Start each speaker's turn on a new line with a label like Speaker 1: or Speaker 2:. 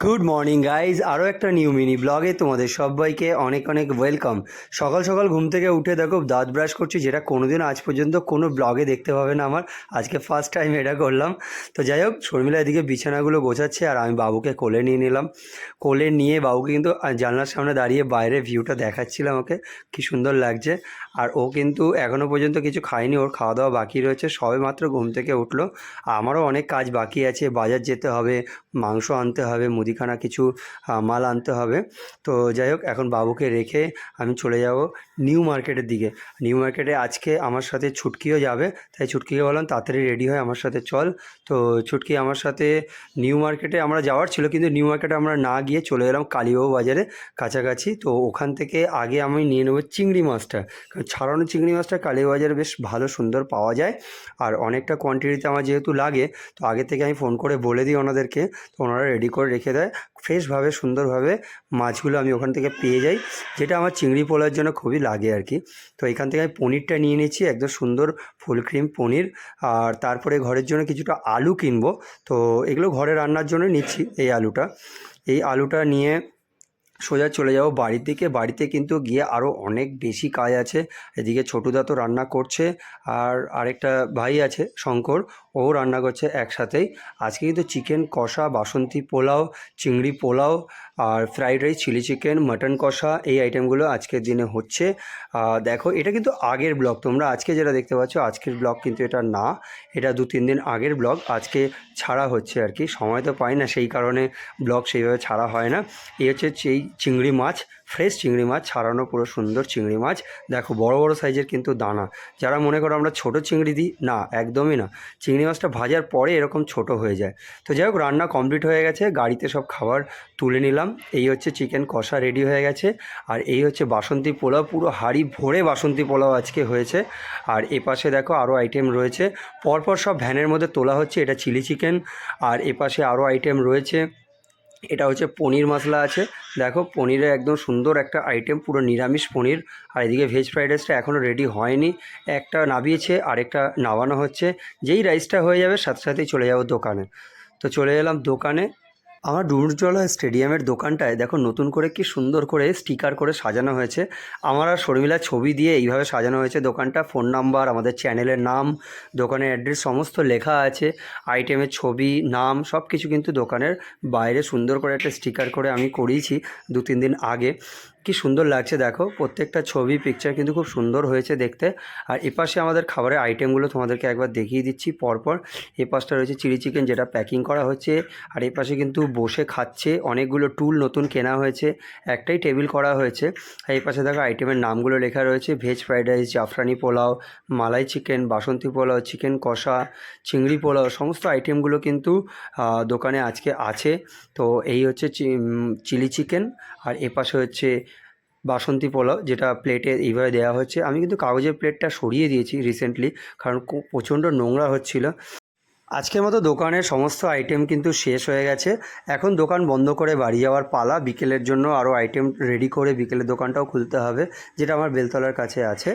Speaker 1: Good morning guys আরও একটা new mini ব্লগে তোমাদের সবাইকে অনেক অনেক ওয়েলকাম সকাল সকাল ঘুম থেকে উঠে দেখো, দাঁত ব্রাশ করছি, যেটা কোনোদিন আজ পর্যন্ত কোনো ব্লগে দেখতে পাবে না আমার। আজকে ফার্স্ট টাইম এটা করলাম। তো যাই হোক, শর্মিলা এদিকে বিছানাগুলো গোছাচ্ছে আর আমি বাবুকে কোলে নিয়ে নিলাম। কোলে নিয়ে বাবুকে কিন্তু জানলার সামনে দাঁড়িয়ে বাইরে ভিউটা দেখাচ্ছিলাম ওকে। কি সুন্দর লাগছে। আর ও কিন্তু এখনও পর্যন্ত কিছু খায়নি, ওর খাওয়া দাওয়া বাকি রয়েছে, সবে মাত্র ঘুম থেকে উঠল। আমারও অনেক কাজ বাকি আছে, বাজার যেতে হবে, মাংস আনতে হবে মুদিখানা কিছু মাল আনতে হবে। তো যাই হোক, এখন বাবুকে রেখে আমি চলে যাব নিউ মার্কেটের দিকে। নিউ মার্কেটে আজকে আমার সাথে ছুটকিও যাবে, তাই ছুটকিকে বললাম তাড়াতাড়ি রেডি হয় আমার সাথে চল। তো ছুটকি আমার সাথে নিউ মার্কেটে আমরা যাওয়ার ছিল, কিন্তু নিউ মার্কেটে আমরা না গিয়ে চলে এলাম কালীবাবু বাজারে কাছাকাছি। তো ওখান থেকে আগে আমি নিয়ে নেব চিংড়ি মাছটা। কারণ ছাড়ানো চিংড়ি মাছটা কালীবাবু বাজারে বেশ ভালো, সুন্দর পাওয়া যায়। আর অনেকটা কোয়ান্টিটিতে আমার যেহেতু লাগে, তো আগে থেকে আমি ফোন করে বলে দিই ওনাদেরকে। তো ওনারা রেডি করে রেখে দেয় ফ্রেশভাবে, সুন্দরভাবে মাছগুলো আমি ওখান থেকে পেয়ে যাই, যেটা আমার চিংড়ি পোলার জন্য খুবই লাগে আর কি। তো এখান থেকে আমি পনিরটা নিয়ে নিয়েছি, একদম সুন্দর ফুল ক্রিম পনির। আর তারপরে ঘরের জন্য কিছুটা আলু কিনবো, তো এগুলো ঘরে রান্নার জন্য নিচ্ছি এই আলুটা। এই আলুটা নিয়ে সোজা চলে যাব বাড়ির দিকে। বাড়িতে কিন্তু গিয়ে আরও অনেক বেশি কাজ আছে। এদিকে ছোটুদা তো রান্না করছে, আর আরেকটা ভাই আছে, শঙ্কর। ও রান্না করছে একসাথেই। আজকে কিন্তু চিকেন কষা, বাসন্তী পোলাও, চিংড়ি পোলাও আর fried rice chilli chicken mutton কষা এই আইটেমগুলো আজকের দিনে হচ্ছে। দেখো, এটা কিন্তু আগের ব্লগ তোমরা আজকে যেটা দেখতে পাচ্ছ, আজকের ব্লগ কিন্তু এটা না। এটা দু তিন দিন আগের ব্লগ আজকে ছাড়া হচ্ছে আর কি। সময় তো পাই না, সেই কারণে ব্লগ সেইভাবে ছাড়া হয় না। এই হচ্ছে সেই চিংড়ি মাছ ফ্রেশ চিংড়ি মাছ, ছাড়ানো পুরো সুন্দর চিংড়ি মাছ। দেখো, বড় বড় সাইজের কিন্তু দানা। যারা মনে করো আমরা ছোট চিংড়ি দিই, না, একদমই না। চিংড়ি মাছটা ভাজার পরে এরকম ছোট হয়ে যায়। তো যাই হোক, রান্না কমপ্লিট হয়ে গেছে। গাড়িতে সব খাবার তুলে নিলাম। এই হচ্ছে চিকেন কষা রেডি হয়ে গেছে। আর এই হচ্ছে বাসন্তী পোলাও। পুরো হাড়ি ভরে বাসন্তী পোলাও আজকে হয়েছে। আর এ পাশে দেখো আরও আইটেম রয়েছে। পরপর সব ভ্যানের মধ্যে তোলা হচ্ছে। এটা চিলি চিকেন আর এ পাশে আরও আইটেম রয়েছে। এটা হচ্ছে পনির মশলা আছে। দেখো, পনিরে একদম সুন্দর একটা আইটেম পুরো নিরামিষ পনির। আর এদিকে ভেজ ফ্রাইড রাইসটা এখনও রেডি হয়নি। একটা নাবিয়েছে, আরেকটা নাবানো হচ্ছে। যেই রাইসটা হয়ে যাবে, সাথে সাথেই চলে যাব দোকানে। তো চলে এলাম দোকানে। আমার ডুমুরজলা স্টেডিয়ামের দোকানটায় দেখো নতুন করে কি সুন্দর করে স্টিকার করে সাজানো হয়েছে। আমার আর শর্মিলার ছবি দিয়ে এইভাবে সাজানো হয়েছে দোকানটা। ফোন নাম্বার, আমাদের চ্যানেলের নাম, দোকানের অ্যাড্রেস সমস্ত লেখা আছে। আইটেমের ছবি, নাম সব কিছু কিন্তু দোকানের বাইরে সুন্দর করে একটা স্টিকার করে আমি করিয়েছি দু তিন দিন আগে। কি সুন্দর লাগছে দেখো। প্রত্যেকটা ছবি পিকচার কিন্তু খুব সুন্দর হয়েছে দেখতে। আর এপাশে আমাদের খাবারের আইটেমগুলো তোমাদেরকে একবার দেখিয়ে দিচ্ছি পরপর। এ পাশটা রয়েছে চিলি চিকেন যেটা প্যাকিং করা হচ্ছে। আর এ পাশে কিন্তু বসে খাচ্ছে অনেকগুলো টুল নতুন কেনা হয়েছে। একটাই টেবিল করা হয়েছে। আর এই পাশে দেখো আইটেমের নামগুলো লেখা রয়েছে। Veg fried rice জাফরানি pulao, malai chicken বাসন্তী পোলাও চিকেন কষা, চিংড়ি পোলাও, সমস্ত আইটেমগুলো কিন্তু দোকানে আজকে আছে। তো এই হচ্ছে চিলি চিকেন আর এ পাশে হচ্ছে বাসন্তী পোলাও যেটা প্লেটে এইভাবে দেওয়া হচ্ছে। আমি কিন্তু কাগজের প্লেটটা সরিয়ে দিয়েছি রিসেন্টলি কারণ প্রচণ্ড নোংরা হচ্ছিল। আজকের মতো দোকানের সমস্ত আইটেম কিন্তু শেষ হয়ে গেছে। এখন দোকান বন্ধ করে বাড়ি যাওয়ার পালা, বিকেলের জন্য আরও আইটেম রেডি করে বিকেলের দোকানটাও খুলতে হবে, যেটা আমার বেলতলার কাছে আছে।